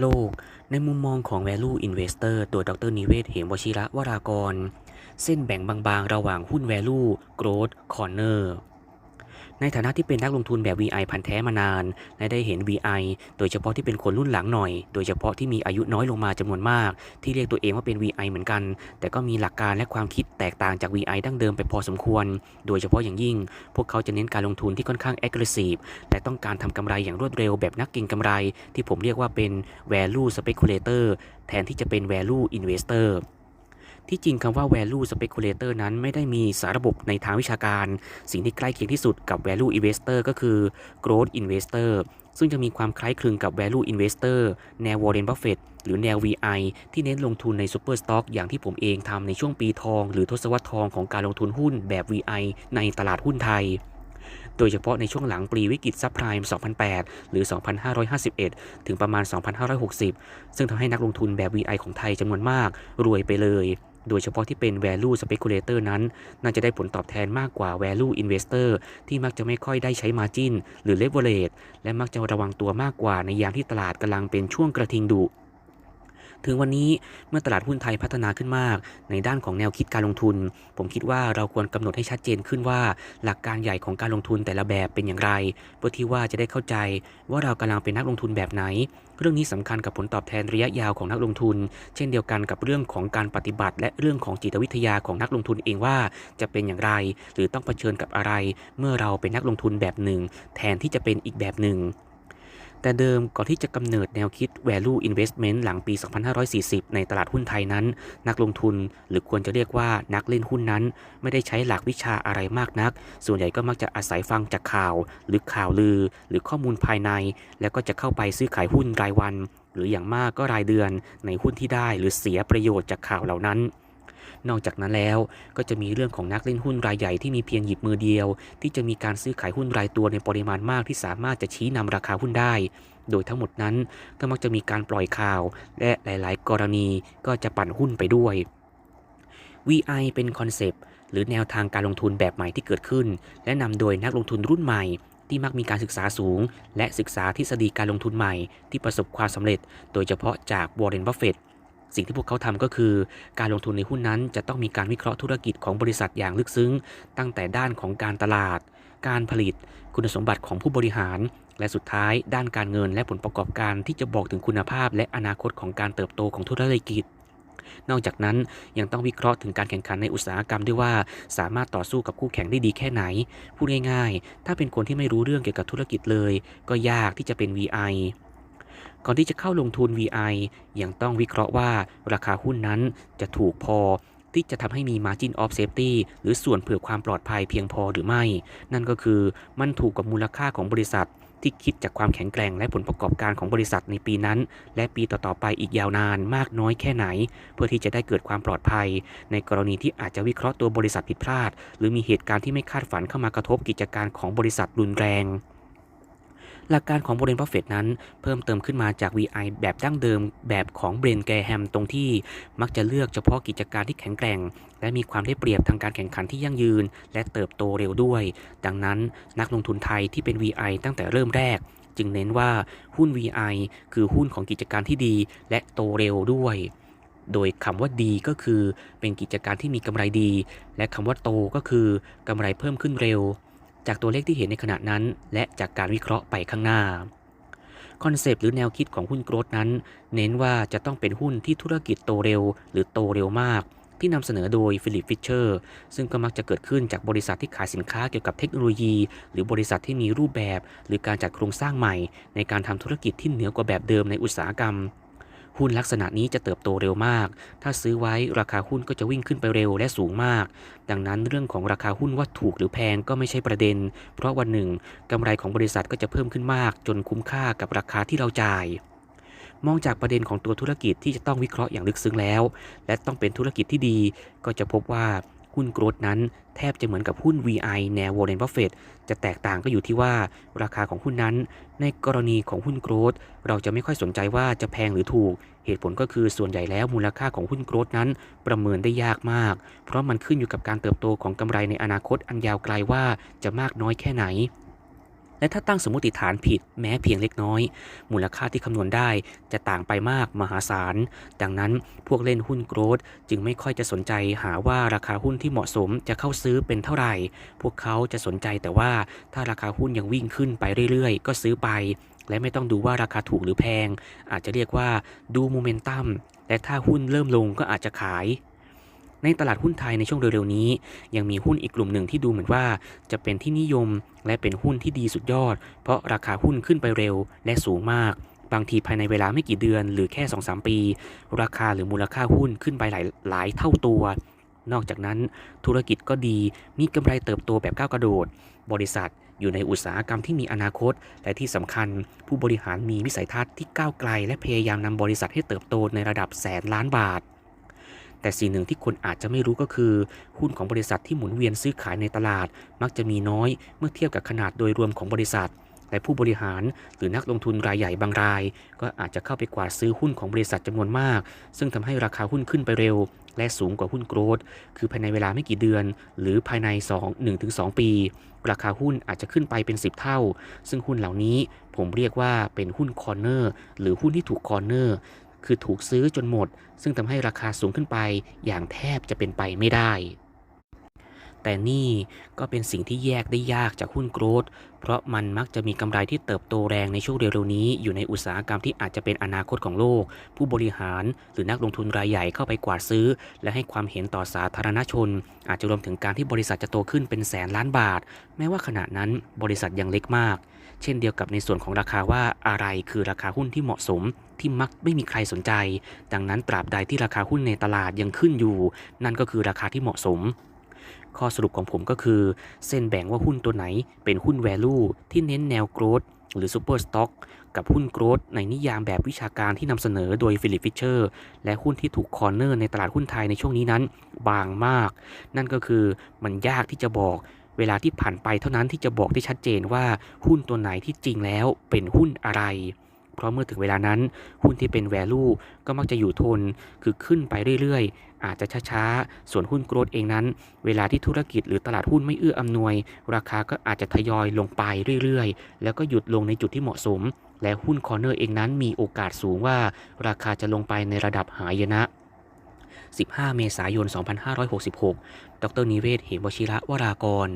โลก ในมุมมองของ Value Investor โดยดรนิเวศ เหมวชิระวรากร เส้นแบ่งบางๆ ระหว่างหุ้น Value Growth Corner ในฐานะที่เป็นนักลงทุนแบบ VI พันแท้มานาน และได้เห็น VI โดยเฉพาะที่เป็นคนรุ่นหลังหน่อย โดยเฉพาะที่มีอายุน้อยลงมาจำนวนมาก ที่เรียกตัวเองว่าเป็น VI เหมือนกัน แต่ก็มีหลักการและความคิดแตกต่างจาก VI ดั้งเดิมไปพอสมควร โดยเฉพาะอย่างยิ่ง พวกเขาจะเน้นการลงทุนที่ค่อนข้าง aggressive และต้องการทำกำไรอย่างรวดเร็วแบบนักเก็งกำไร ที่ผมเรียกว่าเป็น value speculator แทนที่จะเป็น value investor ที่จริงคำว่า value speculator นั้นไม่ได้มีสาระบบในทางวิชาการ สิ่งที่ใกล้เคียงที่สุดกับ value investor ก็คือ growth investor ซึ่งจะมีความคล้ายคลึงกับ value investor แนว Warren Buffett หรือแนว VI ที่เน้นลงทุนใน super stock อย่างที่ผมเองทำในช่วงปีทอง หรือทศวรรษทองของการลงทุนหุ้นแบบ VI ในตลาดหุ้นไทยโดยเฉพาะในช่วงหลังปีวิกฤตซับไพรม์ 2008 หรือ 2551 ถึงประมาณ 2560 ซึ่งทำให้นักลงทุนแบบ VI ของไทยจำนวนมากรวยไปเลย โดยเฉพาะที่เป็น value speculator นั้น น่าจะได้ผลตอบแทนมากกว่า value investor ที่มักจะไม่ค่อยได้ใช้ margin หรือ leverage และมักจะระวังตัวมากกว่าในยามที่ตลาดกำลังเป็นช่วงกระทิงดุ ถึงวันนี้เมื่อตลาดหุ้นไทยพัฒนาขึ้นมาก ในด้านของแนวคิดการลงทุน ผมคิดว่าเราควรกำหนดให้ชัดเจนขึ้นว่า หลักการใหญ่ของการลงทุนแต่ละแบบเป็นอย่างไร เพื่อที่ว่าจะได้เข้าใจว่าเรากำลังเป็นนักลงทุนแบบไหน เรื่องนี้สำคัญกับผลตอบแทนระยะยาวของนักลงทุน เช่นเดียวกันกับเรื่องของการปฏิบัติ และเรื่องของจิตวิทยาของนักลงทุนเองว่าจะเป็นอย่างไร หรือต้องเผชิญกับอะไร เมื่อเราเป็นนักลงทุนแบบหนึ่ง แทนที่จะเป็นอีกแบบหนึ่ง แต่เดิมก่อนที่จะกำเนิดแนวคิด value investment หลังปี 2540 ในตลาดหุ้นไทยนั้น นักลงทุนหรือควรจะเรียกว่านักเล่นหุ้นนั้น ไม่ได้ใช้หลักวิชาอะไรมากนัก ส่วนใหญ่ก็มักจะอาศัยฟังจากข่าว หรือข่าวลือ หรือข้อมูลภายใน แล้วก็จะเข้าไปซื้อขายหุ้นรายวัน หรืออย่างมากก็รายเดือนในหุ้นที่ได้หรือเสียประโยชน์จากข่าวเหล่านั้น นอกจากนั้นแล้วก็จะมีเรื่องของนักเล่นหุ้นรายใหญ่ที่มีเพียงหยิบมือเดียว ที่จะมีการซื้อขายหุ้นรายตัวในปริมาณมากที่สามารถจะชี้นำราคาหุ้นได้ โดยทั้งหมดนั้นก็มักจะมีการปล่อยข่าว และหลาย ๆ กรณีก็จะปั่นหุ้นไปด้วย VI เป็นคอนเซปต์หรือแนวทางการลงทุนแบบใหม่ที่เกิดขึ้น และนำโดยนักลงทุนรุ่นใหม่ที่มักมีการศึกษาสูง และศึกษาทฤษฎีการลงทุนใหม่ที่ประสบความสำเร็จ โดยเฉพาะจากวอร์เรนบัฟเฟต สิ่งที่พวกเขาทำก็คือ การลงทุนในหุ้นนั้นจะต้องมีการวิเคราะห์ธุรกิจของบริษัทอย่างลึกซึ้ง ตั้งแต่ด้านของการตลาด การผลิต คุณสมบัติของผู้บริหาร และสุดท้าย ด้านการเงินและผลประกอบการที่จะบอกถึงคุณภาพ และอนาคตของการเติบโตของธุรกิจนอกจากนั้นยังต้องวิเคราะห์ถึงการแข่งขันในอุตสาหกรรมด้วยว่า สามารถต่อสู้กับคู่แข่งได้ดีแค่ไหน พูดง่ายๆ ถ้าเป็นคนที่ไม่รู้เรื่องเกี่ยวกับธุรกิจเลย ก็ยากที่จะเป็น VI ก่อนที่จะเข้าลงทุน VI ยังต้องวิเคราะห์ว่าราคาหุ้นนั้นจะถูกพอที่จะทำให้มี margin of safety หรือส่วนเผื่อความปลอดภัยเพียงพอหรือไม่ นั่นก็คือมันถูกกับมูลค่าของบริษัทที่คิดจากความแข็งแกร่งและผลประกอบการของบริษัทในปีนั้น และปีต่อ ๆ ไปอีกยาวนานมากน้อยแค่ไหน เพื่อที่จะได้เกิดความปลอดภัย ในกรณีที่อาจจะวิเคราะห์ตัวบริษัทผิดพลาด หรือมีเหตุการณ์ที่ไม่คาดฝันเข้ามากระทบกิจการของบริษัทรุนแรง หลักการของโบรนบัฟเฟตนั้น เพิ่มเติมขึ้นมาจาก VI แบบดั้งเดิมแบบของเบรนแกแฮมตรงที่มักจะเลือกเฉพาะกิจการที่แข็งแกร่ง และมีความได้เปรียบทางการแข่งขันที่ยั่งยืน และเติบโตเร็วด้วย ดังนั้นนักลงทุนไทยที่เป็น VI ตั้งแต่เริ่มแรก จึงเน้นว่าหุ้น VI คือหุ้นของกิจการที่ดี และโตเร็วด้วยโดยคำว่าดีก็คือเป็นกิจการที่มีกำไรดี และคำว่าโตก็คือกำไรเพิ่มขึ้นเร็ว จากตัวเลขที่เห็นในขณะนั้น และจากการวิเคราะห์ไปข้างหน้า คอนเซปต์หรือแนวคิดของหุ้นโกรดนั้น เน้นว่าจะต้องเป็นหุ้นที่ธุรกิจโตเร็ว หรือโตเร็วมาก ที่นำเสนอโดยฟิลิปฟิชเชอร์ซึ่งก็มักจะเกิดขึ้นจากบริษัทที่ขายสินค้าเกี่ยวกับเทคโนโลยี หรือบริษัทที่มีรูปแบบ หรือการจัดโครงสร้างใหม่ ในการทำธุรกิจที่เหนือกว่าแบบเดิมในอุตสาหกรรม หุ้นลักษณะนี้จะเติบโตเร็วมาก ถ้าซื้อไว้ราคาหุ้นก็จะวิ่งขึ้นไปเร็วและสูงมาก ดังนั้นเรื่องของราคาหุ้นว่าถูกหรือแพงก็ไม่ใช่ประเด็น เพราะวันหนึ่งกำไรของบริษัทก็จะเพิ่มขึ้นมาก จนคุ้มค่ากับราคาที่เราจ่าย มองจากประเด็นของตัวธุรกิจที่จะต้องวิเคราะห์อย่างลึกซึ้งแล้ว และต้องเป็นธุรกิจที่ดี ก็จะพบว่า หุ้นโกรดนั้นแทบจะเหมือนกับหุ้น VI แนววอร์เรนบัฟเฟตจะแตกต่างก็อยู่ที่ว่าราคาของหุ้นนั้น ในกรณีของหุ้นโกรดเราจะไม่ค่อยสนใจว่าจะแพงหรือถูก เหตุผลก็คือส่วนใหญ่แล้วมูลค่าของหุ้นโกรดนั้นประเมินได้ยากมาก เพราะมันขึ้นอยู่กับการเติบโตของกำไรในอนาคตอันยาวไกลว่าจะมากน้อยแค่ไหน และถ้าตั้งสมมติฐานผิดแม้เพียงเล็กน้อย มูลค่าที่คำนวณได้จะต่างไปมากมหาศาล ดังนั้นพวกเล่นหุ้นโกรดจึงไม่ค่อยจะสนใจหาว่าราคาหุ้นที่เหมาะสมจะเข้าซื้อเป็นเท่าไหร่ พวกเขาจะสนใจแต่ว่าถ้าราคาหุ้นยังวิ่งขึ้นไปเรื่อยๆ ก็ซื้อไป และไม่ต้องดูว่าราคาถูกหรือแพง อาจจะเรียกว่าดูโมเมนตัมและถ้าหุ้นเริ่มลงก็อาจจะขาย ในตลาดหุ้นไทยในช่วงเร็วๆนี้ ยังมีหุ้นอีกกลุ่มหนึ่งที่ดูเหมือนว่า จะเป็นที่นิยมและเป็นหุ้นที่ดีสุดยอด เพราะราคาหุ้นขึ้นไปเร็วและสูงมาก บางทีภายในเวลาไม่กี่เดือน หรือแค่ 2-3 ปี ราคาหรือมูลค่าหุ้นขึ้นไปหลายหลายเท่าตัวนอกจากนั้นธุรกิจก็ดีมีกำไรเติบโตแบบก้าวกระโดด บริษัทอยู่ในอุตสาหกรรมที่มีอนาคต และที่สำคัญ ผู้บริหารมีวิสัยทัศน์ที่ก้าวไกล และพยายามนำบริษัทให้เติบโตในระดับแสนล้านบาท แต่สิ่งหนึ่งที่คนอาจจะไม่รู้ก็คือ หุ้นของบริษัทที่หมุนเวียนซื้อขายในตลาด มักจะมีน้อยเมื่อเทียบกับขนาดโดยรวมของบริษัทและผู้บริหารหรือนักลงทุนรายใหญ่บางราย ก็อาจจะเข้าไปกวาดซื้อหุ้นของบริษัทจำนวนมาก ซึ่งทำให้ราคาหุ้นขึ้นไปเร็ว และสูงกว่าหุ้นโกรดคือภายในเวลาไม่กี่เดือน หรือภายใน 2 1-2 ปี ราคาหุ้นอาจจะขึ้นไปเป็น 10 เท่า ซึ่งหุ้นเหล่านี้ผมเรียกว่าเป็นหุ้นคอร์เนอร์หรือหุ้นที่ถูกคอร์เนอร์ คือถูกซื้อจนหมด ซึ่งทำให้ราคาสูงขึ้นไปอย่างแทบจะเป็นไปไม่ได้ แต่นี่ก็เป็นสิ่งที่แยกได้ยากจากหุ้นโกรดเพราะมันมักจะมีกำไรที่เติบโตแรงในช่วงเร็วๆนี้ อยู่ในอุตสาหกรรมที่อาจจะเป็นอนาคตของโลก ผู้บริหารหรือนักลงทุนรายใหญ่เข้าไปกวาดซื้อ และให้ความเห็นต่อสาธารณชน อาจจะรวมถึงการที่บริษัทจะโตขึ้นเป็นแสนล้านบาท แม้ว่าขณะนั้นบริษัทยังเล็กมาก เช่นเดียวกับในส่วนของราคาว่าอะไรคือราคาหุ้นที่เหมาะสมที่มักไม่มีใครสนใจ ดังนั้นตราบใดที่ราคาหุ้นในตลาดยังขึ้นอยู่ นั่นก็คือราคาที่เหมาะสม ข้อสรุปของผมก็คือ เส้นแบ่งว่าหุ้นตัวไหนเป็นหุ้น value ที่เน้นแนว growth หรือ super stock กับหุ้น growth ในนิยามแบบวิชาการที่นำเสนอโดยฟิลิปฟิชเชอร์ และหุ้นที่ถูกคอร์เนอร์ในตลาดหุ้นไทยในช่วงนี้นั้น บางมาก นั่นก็คือมันยากที่จะบอก เวลาที่ผ่านไปเท่านั้นที่จะบอกได้ชัดเจนว่าหุ้นตัวไหนที่จริงแล้วเป็นหุ้นอะไร เพราะเมื่อถึงเวลานั้น หุ้นที่เป็น value ก็มักจะอยู่ทนคือขึ้นไปเรื่อยๆ อาจจะช้าๆ ส่วนหุ้นโกรดเองนั้น เวลาที่ธุรกิจหรือตลาดหุ้นไม่เอื้ออำนวย ราคาก็อาจจะทยอยลงไปเรื่อยๆ แล้วก็หยุดลงในจุดที่เหมาะสม และหุ้นคอร์เนอร์เองนั้นมีโอกาสสูงว่า ราคาจะลงไปในระดับหายนะ 15 เมษายน 2566 ดรนิเวศ เหมวชิระวรากร